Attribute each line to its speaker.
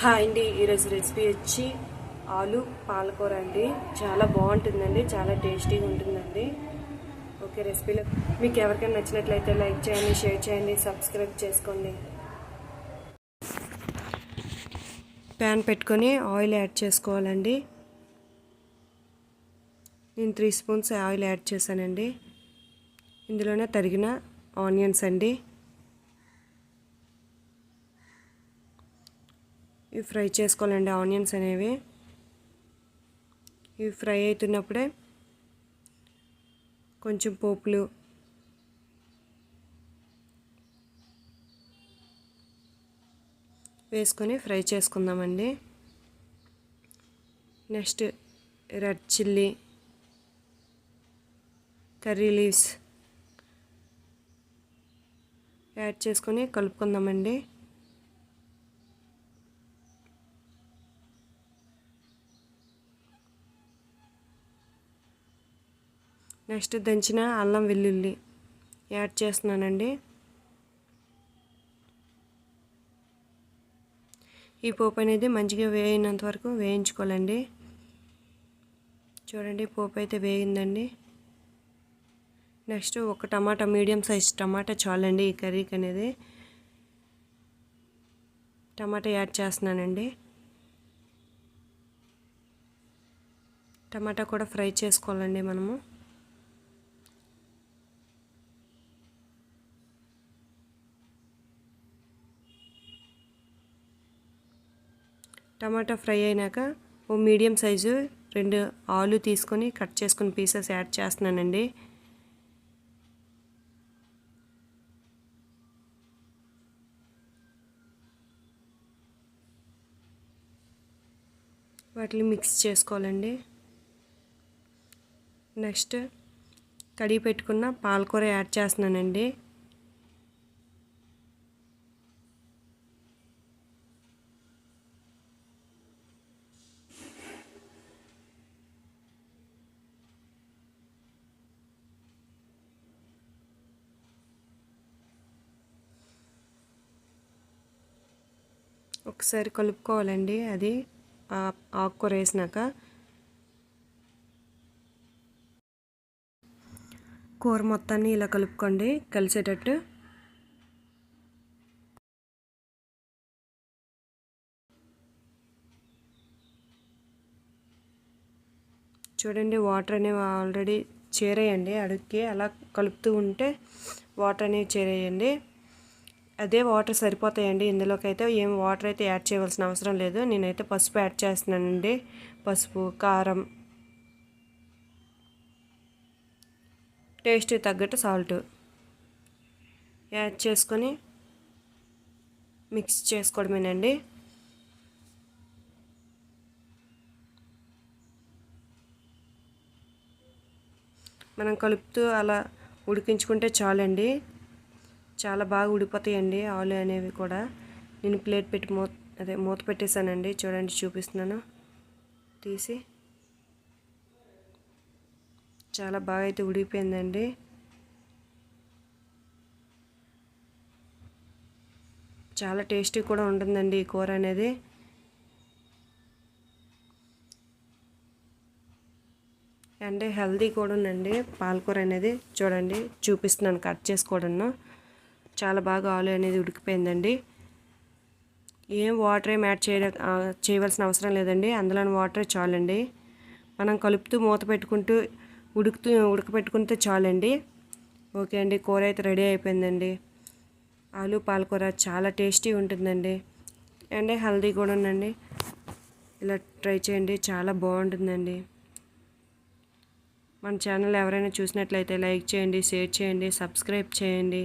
Speaker 1: Hi అండి ఈరోజు recipe వచ్చి ఆలు పాలకూర అండి. చాలా బాగుంటుందండి చాలా టేస్టీగా ఉంటుందండి. ఓకే రెసిపీలో మీకు ఎవరికైనా నచ్చినట్లయితే లైక్ చేయండి షేర్ చేయండి సబ్స్క్రైబ్ చేసుకోండి. ప్యాన్ పెట్టుకొని ఆయిల్ యాడ్ చేసుకోవాలండి. నేను త్రీ స్పూన్స్ ఆయిల్ యాడ్ చేశానండి. ఇందులోనే తరిగిన ఆనియన్స్ అండి. ఇవి ఫ్రై చేసుకోవాలండి ఆనియన్స్ అనేవి. ఇవి ఫ్రై అవుతున్నప్పుడే కొంచెం పోపులు. వేసుకొని ఫ్రై చేసుకుందామండి. Next red chilli curry leaves add చేసుకొని కలుపుకుందామండి. నెక్స్ట్ దంచిన అల్లం వెల్లుల్లి యాడ్ చేస్తున్నానండి. ఈ పోపు అనేది మంచిగా వేయినంత వరకు వేయించుకోవాలండి. చూడండి పోపు అయితే వేగిందండి. నెక్స్ట్ ఒక టమాటా మీడియం సైజ్ టమాటా చాలండి ఈ కర్రీకి అనేది. టమాటా యాడ్ చేస్తున్నానండి. టమాటా కూడా ఫ్రై చేసుకోవాలండి మనము. టమాటా ఫ్రై అయినాక ఓ మీడియం సైజు రెండు ఆలు తీసుకొని కట్ చేసుకుని పీసెస్ యాడ్ చేస్తున్నానండి. వాటిని మిక్స్ చేసుకోవాలండి. నెక్స్ట్ కడిగి పెట్టుకున్న పాలకూర యాడ్ చేస్తున్నానండి. ఒకసారి కలుపుకోవాలండి. అది ఆకుకూర వేసినాక. కూర మొత్తాన్ని ఇలా కలుపుకోండి. కలిసేటట్టు. చూడండి వాటర్ అనేవి ఆల్రెడీ చేరేయండి. అడుక్కి అలా కలుపుతూ ఉంటే వాటర్ అనేవి చేరేయండి. అదే వాటర్ సరిపోతాయండి. ఇందులోకి అయితే ఏం వాటర్ అయితే యాడ్ చేయవలసిన అవసరం లేదు. నేనైతే పసుపు యాడ్ చేస్తున్నానండి. పసుపు కారం. టేస్ట్ తగ్గట్టు సాల్ట్ యాడ్ చేసుకొని మిక్స్ చేసుకోవడమేనండి. మనం కలుపుతూ అలా ఉడికించుకుంటే చాలండి. చాలా బాగా ఉడిపోతాయండి ఆలు అనేవి కూడా. నేను ప్లేట్ పెట్టి మూత అదే మూత పెట్టేశానండి. చూడండి చూపిస్తున్నాను. తీసి. చాలా బాగా అయితే ఉడిపోయిందండి చాలా టేస్టీ కూడా ఉంటుందండి ఈ కూర అనేది. అండ్ హెల్దీ కూడా ఉందండి పాలకూర అనేది. చూడండి చూపిస్తున్నాను కట్ చేసుకోవడంలో. చాలా బాగా ఆలు అనేది ఉడికిపోయిందండి. ఏం వాటర్ ఏం యాడ్ చేయ చేయవలసిన అవసరం లేదండి. అందులోని వాటర్ చాలండి. మనం కలుపుతూ మూత పెట్టుకుంటూ ఉడుకుతూ ఉడకపెట్టుకుంటే చాలండి. ఓకే అండి కూర అయితే రెడీ అయిపోయిందండి. ఆలు పాలకూర చాలా టేస్టీ ఉంటుందండి. అండ్ హెల్దీ కూడా ఉందండి. ఇలా ట్రై చేయండి చాలా బాగుంటుందండి. మన ఛానల్ ఎవరైనా చూసినట్లయితే లైక్ చేయండి షేర్ చేయండి సబ్స్క్రైబ్ చేయండి.